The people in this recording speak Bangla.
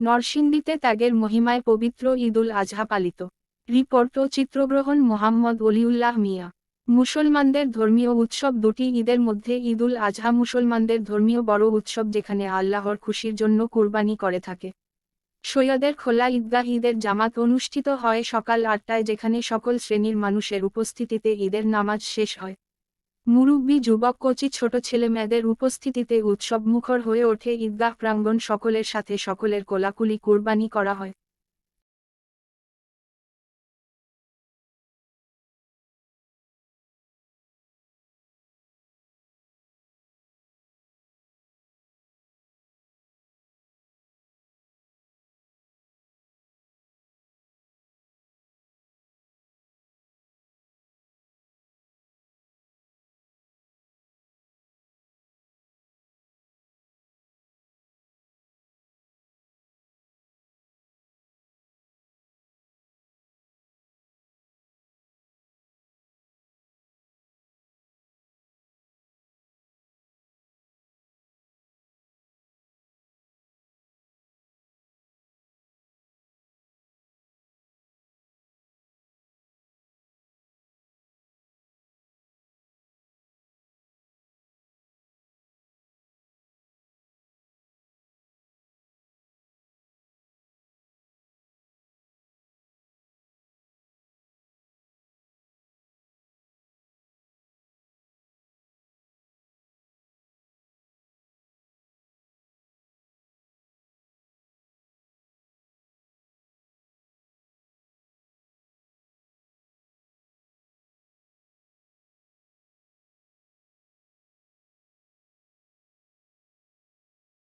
নরসিংদীতে ত্যাগের মহিমায় পবিত্র ঈদুল আজহা পালিত। রিপোর্ট ও চিত্রগ্রহণ মোহাম্মদ অলিউল্লাহ মিয়া। মুসলমানদের ধর্মীয় উৎসব দুটি ঈদের মধ্যে ঈদুল আজহা মুসলমানদের ধর্মীয় বড় উৎসব যেখানে আল্লাহর খুশির জন্য কুরবানি করে থাকে। সৈয়দের খোলা ঈদগাহ ঈদের জামাত অনুষ্ঠিত হয় সকাল আটটায় যেখানে সকল শ্রেণির মানুষের উপস্থিতিতে ঈদের নামাজ শেষ হয়। মুরব্বী যুবক কচি ছোট ছেলে মেয়েদের উপস্থিতিতে উৎসব মুখর হয়ে ওঠে ঈদগাহ প্রাঙ্গণ সকলের সাথে সকলের কোলাকুলি কোরবানি করা হয়।